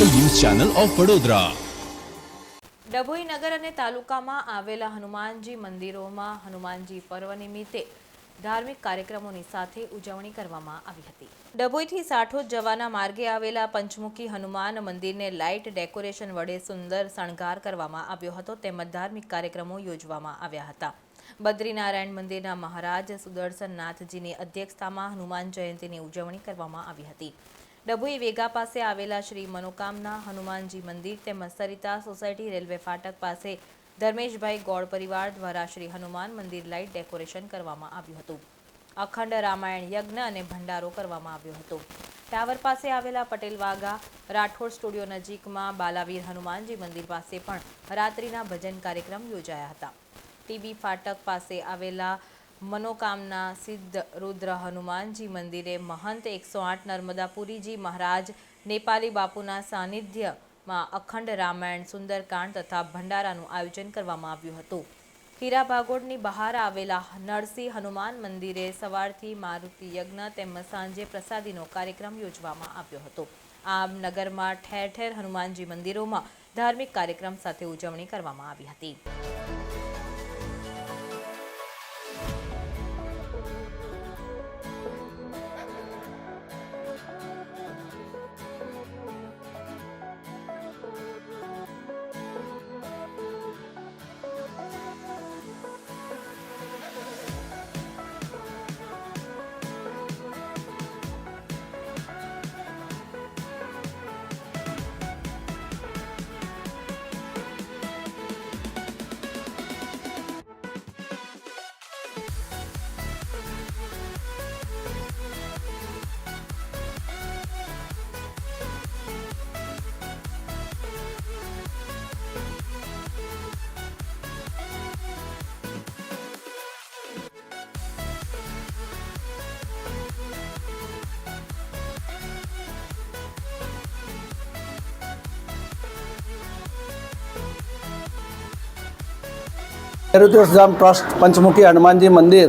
Channel of Vadodara. Dabhoi Nagar અને તાલુકામાં આવેલા હનુમાનજી મંદિરોમાં હનુમાનજી પર્વ નિમિત્તે ધાર્મિક કાર્યક્રમોની સાથે ઉજવણી કરવામાં આવી હતી. ડભોઈથી સાઠોદ જવાના માર્ગે આવેલા પંચમુખી હનુમાન મંદિરને લાઇટ ડેકોરેશન વડે સુંદર શણગાર કરવામાં આવ્યો હતો. તેમજ ધાર્મિક કાર્યક્રમો યોજવામાં આવ્યા હતા. બદ્રીનારાયણ મંદિરના મહારાજ સુદર્શનનાથજીની અધ્યક્ષતામાં હનુમાન જયંતીની ઉજવણી કરવામાં આવી હતી. ડભોઈ વેગા પાસે આવેલા શ્રી મનોકામના હનુમાનજી મંદિર તેમજ સરિતા સોસાયટી રેલવે ફાટક પાસે ધર્મેશભાઈ ગોળ પરિવાર દ્વારા શ્રી હનુમાન મંદિર લાઇટ ડેકોરેશન કરવામાં આવ્યું હતું. અખંડ રામાયણ યજ્ઞ અને ભંડારો કરવામાં આવ્યો હતો. ટાવર પાસે આવેલા પટેલ વાઘા, રાઠોડ સ્ટુડિયો નજીકમાં બાલાવીર હનુમાનજી મંદિર પાસે પણ રાત્રિના ભજન કાર્યક્રમ યોજાયા હતા. ટીબી ફાટક પાસે આવેલા મનોકામના સિદ્ધ રુદ્ર હનુમાનજી મંદિરે મહંત એકસો આઠ નર્મદાપુરીજી મહારાજ નેપાલી બાપુના સાનિધ્યમાં અખંડ રામાયણ, સુંદરકાંડ તથા ભંડારાનું આયોજન કરવામાં આવ્યું હતું. હીરા ભાગોળની બહાર આવેલા નરસિંહ હનુમાન મંદિરે સવારથી મારુતિ યજ્ઞ તેમજ સાંજે પ્રસાદીનો કાર્યક્રમ યોજવામાં આવ્યો હતો. આમ નગરમાં ઠેર ઠેર હનુમાનજી મંદિરોમાં ધાર્મિક કાર્યક્રમ સાથે ઉજવણી કરવામાં આવી હતી. હેરિટેજધામ ટ્રસ્ટ પંચમુખી હનુમાનજી મંદિર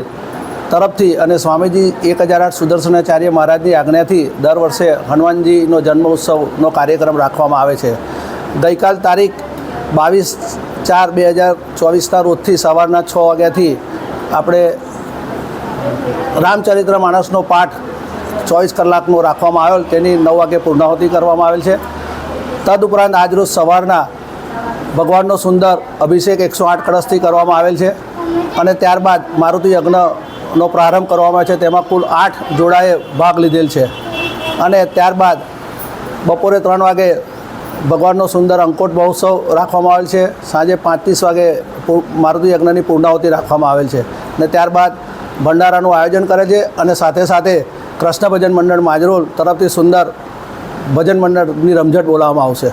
તરફથી અને સ્વામીજી એક હજાર આઠ સુદર્શનાચાર્ય મહારાજની આજ્ઞાથી દર વર્ષે હનુમાનજીનો જન્મ ઉત્સવનો કાર્યક્રમ રાખવામાં આવે છે. ગઈકાલ તારીખ બાવીસ ચાર બે હજાર ચોવીસના રોજથી સવારના છ વાગ્યાથી આપણે રામચરિત્ર માણસનો પાઠ ચોવીસ કલાકનો રાખવામાં આવેલ. તેની નવ વાગે પૂર્ણાહુતિ કરવામાં આવેલ છે. તદુપરાંત આજરોજ સવારના ભગવાનનો સુંદર અભિષેક એકસો આઠ કળશથી કરવામાં આવેલ છે. અને ત્યારબાદ મારુતિ યજ્ઞનો પ્રારંભ કરવામાં આવે છે. તેમાં કુલ આઠ જોડાએ ભાગ લીધેલ છે. અને ત્યારબાદ બપોરે ત્રણ વાગે ભગવાનનો સુંદર અંકોટ મહોત્સવ રાખવામાં આવેલ છે. સાંજે પાંચ ત્રીસ વાગે મારુતિ યજ્ઞની પૂર્ણાહુતિ રાખવામાં આવેલ છે. અને ત્યારબાદ ભંડારાનું આયોજન કરે છે અને સાથે સાથે કૃષ્ણ ભજન મંડળ માજરોલ તરફથી સુંદર ભજન મંડળની રમઝટ બોલાવવામાં આવશે.